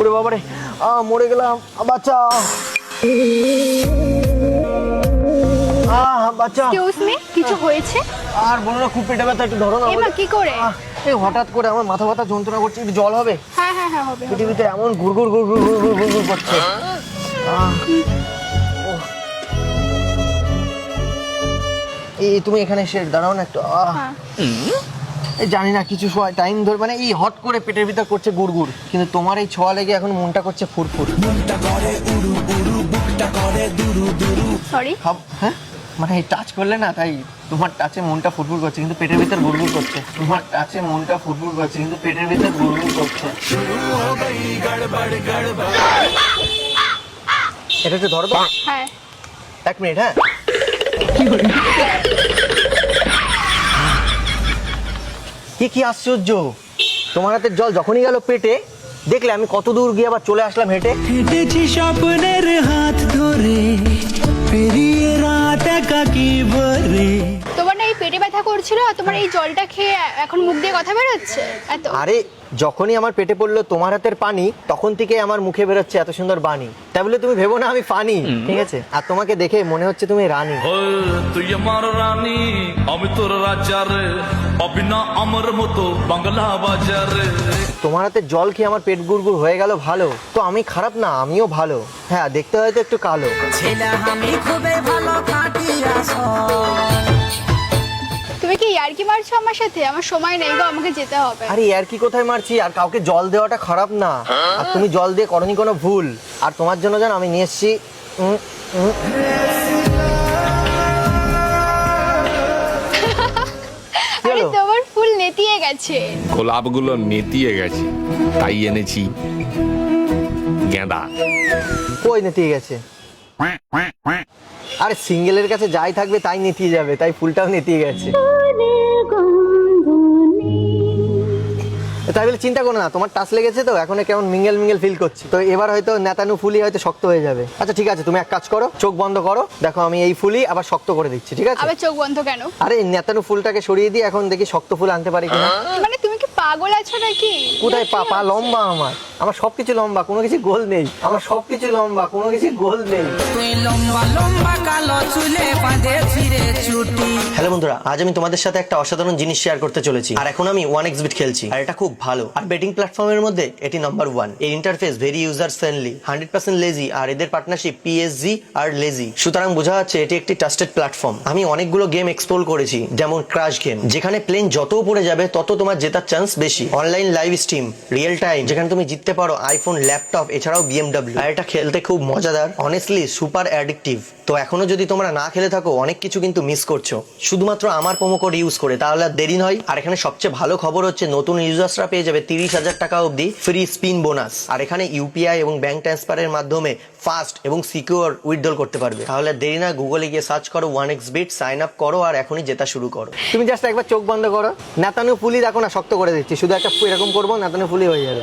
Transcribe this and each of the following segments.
ওরে বাবারে আ মরে গেলাম আ, বাচ্চা। আহ বাচ্চা। এক্সকিউজ মি কিছু হয়েছে? আর বলো না খুব পেটে ব্যথা একটু ধরো না কি করে? আহ, এই হঠাৎ করে আমার মাথা ব্যথা যন্ত্রণা করছে একটু জল হবে? হ্যাঁ হ্যাঁ হ্যাঁ হবে। পৃথিবীতে এমন গুড়গুড় গুড়গুড় গুড়গুড় গুড়গুড় করছে। আহ, ওহ। এই তুমি এখানে এসে দাঁড়াও না একটু। আহ। হ্যাঁ। জানি না কিছু সময় টাইম ধরে মানে এই হট করে পেটের ভিতর করছে গুড়গুড় কিন্তু তোমার এই ছোঁয়া লেগে এখন মনটা করছে ফুরফুর সরি ভাব হ্যাঁ? মানে এই টাচ করলে না তাই তোমার টাচে মনটা ফুরফুর করছে কিন্তু পেটের ভিতর গুড়গুড় করছে। তোমার টাচে মনটা ফুরফুর করছে কিন্তু পেটের ভিতর গুড়গুড় করছে। এটা একটু ধরো হ্যাঁ। এক মিনিট হ্যাঁ? কি কি কি আশ্চর্য? তোমার হাতে জল যখনই গেল পেটে, দেখলে আমি কত দূর গিয়ে আবার চলে আসলাম হেঁটে। হেঁটেছি স্বপ্নের হাত ধরে, পেরিয়ে রাত একাকি ভরে। পেটে ব্যথা করছিল আর তোমার এই জলটা খেয়ে এখন মুখ দিয়ে কথা বেরোচ্ছে? এত আরে যখনই আমার পেটে পড়ল তোমার হাতের পানি তখন থেকে আমার মুখে বেরোচ্ছে এত সুন্দর বাণী। তাই বলে তুমি ভেবো না আমি ফানি ঠিক আছে? আর তোমাকে দেখে মনে হচ্ছে তুমি রানী। তুই আমার রানী আমি তোর রাজা রে পাবি না আমার মতো বাংলা বাজারে। তোমার হাতে জল খেয়ে আমার পেট গুড়গুড় হয়ে গেল ভালো। তো আমি খারাপ না আমিও ভালো। হ্যাঁ দেখতে হয়তো একটু কালো। ছেলে আমি খুবই ভালো কাটিয়া তুমি কি ইয়ার্কি মারছো আমার সাথে? আমার সময় নেই গো আমাকে যেতে হবে। আরে আর কি কোথায় মারছি? আর কাউকে জল দেওয়াটা খারাপ না। আর তুমি জল দিয়ে করনি কোনো ভুল। আর তোমার জন্য জানো আমি নিয়ে এসছি আরে তোমার ফুল নেতিয়ে গেছে। গোলাপগুলো নেতিয়ে গেছে তাই এনেছি গেঁদা। কই নেতিয়ে গেছে? আরে সিঙ্গেলের কাছে যাই থাকবে তাই নেতিয়ে যাবে তাই ফুলটাও নেতিয়ে গেছে। তাই বলে চিন্তা করো না তোমার টাচ লেগেছে তো এখন কেমন মিঙ্গেল মিঙ্গেল ফিল করছি। তো এবার হয়তো নেতানু ফুলি হয়তো শক্ত হয়ে যাবে। আচ্ছা ঠিক আছে তুমি এক কাজ করো চোখ বন্ধ করো দেখো আমি এই ফুলি আবার শক্ত করে দিচ্ছি ঠিক আছে? আবার চোখ বন্ধ কেন? আরে নেতানু ফুলটাকে সরিয়ে দিয়ে এখন দেখি শক্ত ফুল আনতে পারি কিনা। মানে তুমি কি পাগল আছো নাকি? কোথায় পা পা লম্বা আমার? আমার সবকিছু লম্বা কোনো কিছু গোল নেই। আমার সবকিছু লম্বা কোনো কিছু গোল নেই। তুই লম্বা লম্বা কালো চুলে বাঁধে ছিঁড়ে ছুটি হ্যালো বন্ধুরা আজ আমি তোমাদের সাথে একটা অসাধারণ জিনিস শেয়ার করতে চলেছি। আর এখন আমি ওয়ান এক্সবিট খেলছি। আর এটা খুব ভালো। আর বেটিং প্ল্যাটফর্মের মধ্যে এটি নাম্বার ওয়ানের interface very user friendly hundred percent lazy আর এদের পার্টনারশিপ পিএসজি আর লেজি সুতরাং বোঝা যাচ্ছে এটি একটি ট্রাস্টেড প্ল্যাটফর্ম আমি অনেকগুলো গেম এক্সপ্লোর করেছি যেমন ক্রাশ গেম যেখানে প্লেন যত উপরে যাবে তত তোমার জেতার চান্স বেশি। Online live stream real time যেখানে তুমি জিততে পারো আইফোন ল্যাপটপ এছাড়াও বিএমডব্লিউ আর এটা খেলতে খুব মজাদার অনেস্টলি সুপার অ্যাডিকটিভ তো এখনও যদি তোমরা না খেলে থাকো, অনেক কিছু কিন্তু মিস করছ। শুধুমাত্র আমার প্রোমো কোড ইউজ করে, তাহলে আর দেরি নয়। আর এখানে সবচেয়ে ভালো খবর হচ্ছে, নতুন ইউজার্সরা পেয়ে যাবে তিরিশ হাজার টাকা অবধি ফ্রি স্পিন বোনাস আর এখানে ইউপিআই এবং ব্যাংক ট্রান্সফারের মাধ্যমে ফাস্ট এবং সিকিউর উইথড্রল করতে পারবে। তাহলে দেরি না গুগলে গিয়ে সার্চ করো one X bet sign up করো আর এখনই জেতা শুরু করো। তুমি জাস্ট একবার চোখ বন্ধ করো। নেতানু ফুলি দেখো না শক্ত করে দিচ্ছি। শুধু একটা এরকম করব নেতানু ফুলি হয়ে যাবে।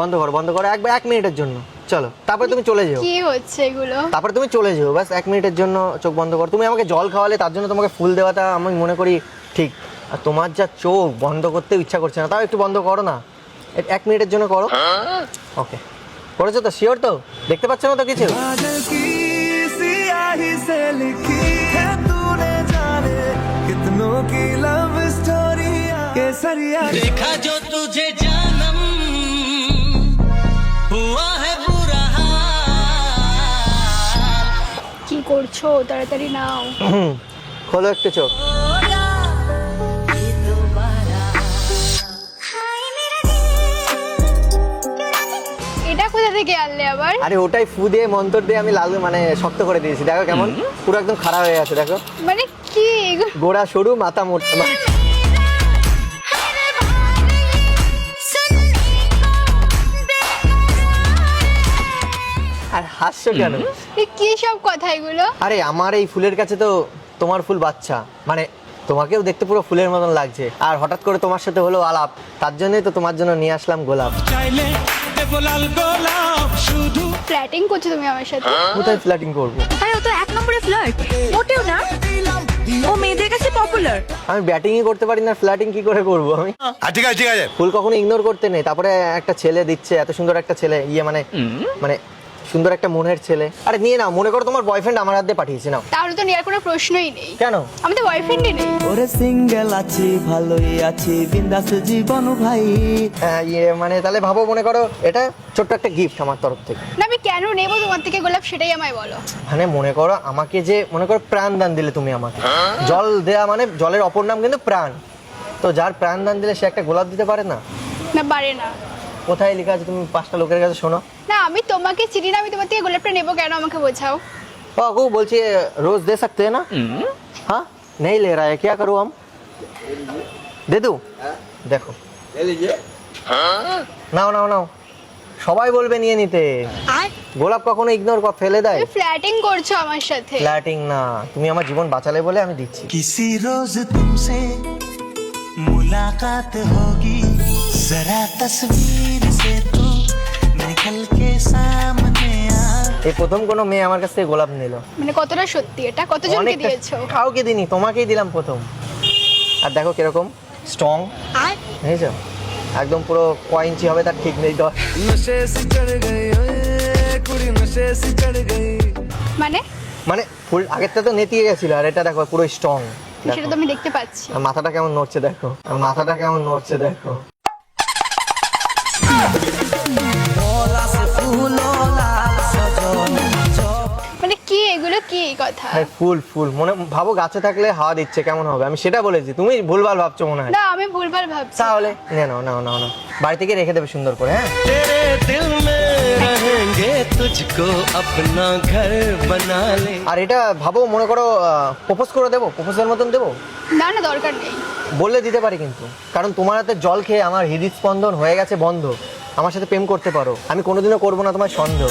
বন্ধ করো বন্ধ করো একবার এক মিনিটের জন্য। চলো তারপরে তুমি চলে যাও। কি হচ্ছে এগুলো? তারপরে তুমি চলে যাও ব্যাস এক মিনিটের জন্য চোখ বন্ধ করো। তুমি আমাকে জল খাওয়ালে তার জন্য তোমাকে ফুল দেওয়াটা আমি মনে করি ঠিক। আর তোমার যা চোখ বন্ধ করতেও ইচ্ছা করছে না তাও একটু বন্ধ করো না। এক মিনিটের জন্য করো। ওকে করেছো তো শিওর তো দেখতে পাচ্ছ না তো কিছু बादल की सियाही से लिखी है तूने जाने कितनों की लव स्टोरी केसरिया देखा जो तुझे जानम हुआ है बुरा हाल কি করছো তাড়াতাড়ি নাও হুম খোলো একটু চোখ থেকে আনলে আবার? আরে ওটাই ফু দিয়ে মন্তর দিয়ে আমি লাল মানে শক্ত করে দিয়েছি। দেখো কেমন? পুরো একদম খারাপ হয়ে গেছে দেখো। মানে কি? গোড়া সরু মাথা মোটা। আর হাসছো কেন? এ কি সব কথা এগুলো? আরে আমার এই ফুলের কাছে তো তোমার ফুল বাচ্চা। মানে তোমাকেও দেখতে পুরো ফুলের মতন লাগছে। আর হঠাৎ করে তোমার সাথে হলো আলাপ তার জন্যই তো তোমার জন্য নিয়ে আসলাম গোলাপ। চাইলে দেবো গোলাপ ফ্ল্যাটিং করছ তুমি আমার সাথে? কোথায় ফ্ল্যাটিং করব? আরে ও তো এক নম্বরে ফ্লার্ট মোটেও না। ও মেয়েদের কাছে পপুলার আমি ব্যাটিংই করতে পারি না ফ্ল্যাটিং কি করে করব আমি? ঠিক আছে ঠিক আছে। ফুল কখনো ইগনোর করতে নেই। তারপরে একটা ছেলে দিচ্ছে এত সুন্দর একটা ছেলে ইয়ে মানে মানে সুন্দর একটা মনের ছেলে। আরে নিয়ে নাও মনে করো তোমার বয়ফ্রেন্ড আমার হাতে পাঠিয়েছে নাও। তাহলে তো নেওয়ার কোনো প্রশ্নই নেই। কেন? আমি তো বয়ফ্রেন্ডই নেই। ওরে সিঙ্গেল আছি ভালোই আছি বিন্দাস জীবন ভাই। হ্যাঁ, ইয়ে মানে তাহলে ভাবো মনে করো এটা ছোট্ট একটা গিফট আমার তরফ থেকে। না আমি কেন নেব তোমার থেকে গোলাপ সেটাই আমায় বলো। মানে মনে করো আমাকে যে মনে করো প্রাণ দান দিলে তুমি আমাকে। জল দেয়া মানে জলের অপর নাম কিন্তু প্রাণ। তো যার প্রাণ দান দিলে সে একটা গোলাপ দিতে পারে না? না পারে না। কোথায় লেখা আছে তুমি পাঁচটা লোকের কাছে শোনো। না আমি তোমাকে চিনি না আমি তোমার থেকে গোলাপটা নেব কেন? আমাকে বোঝাও। বাবু বলছি রোজ দে सकते हैं ना লে नहीं ले रहा है क्या करूँ हम दे दूँ দেখো। নাও নাও নাও। সবাই বলবে নিয়ে নিতে। গোলাপ কখনো ইগনোর কর ফেলে দেয়। ফ্ল্যাটিং করছ আমার সাথে। ফ্ল্যাটিং না। তুমি আমার জীবন বাঁচালে বলে আমি দিচ্ছি। কিসি রোজ তুমসে মুলাকাত হোগি? জরা তসবির এই প্রথম কোনো মেয়ে আমার কাছ থেকে গোলাপ নিল। মানে কতটা সত্যি? এটা কতজনকে দিয়েছ? কাউকে দিনি তোমাকেই দিলাম প্রথম। আর দেখো কীরকম স্ট্রং বুঝেছ একদম পুরো হবে তার ঠিক নেই মানে? মানে ফুল আগেরটা তো নেতিয়ে গেছিল আর এটা দেখো পুরো স্ট্রং সেটা তো আমি দেখতে পাচ্ছি। মাথাটা কেমন নড়ছে দেখো। মাথাটা কেমন নড়ছে দেখো। মানে কি এগুলো? কি ফুল ফুল। মনে ভাবো গাছে থাকলে হাওয়া দিচ্ছে কেমন হবে? আমি সেটা বলেছি। তুমি ভুলভাল ভাবছ মনে হয়। আমি ভুলভাল ভাবছি। তাহলে বাড়ি থেকে রেখে দেবে সুন্দর করে হ্যাঁ? আর এটা ভাবো মনে করো প্রপোজ করে দেবো? প্রপোজের মতন দেবো? না না দরকার নেই। বললে দিতে পারি কিন্তু। কারণ তোমার হাতে জল খেয়ে আমার হৃদস্পন্দন হয়ে গেছে বন্ধ। আমার সাথে প্রেম করতে পারো। আমি কোনোদিনও করব না তোমার সন্দেহ।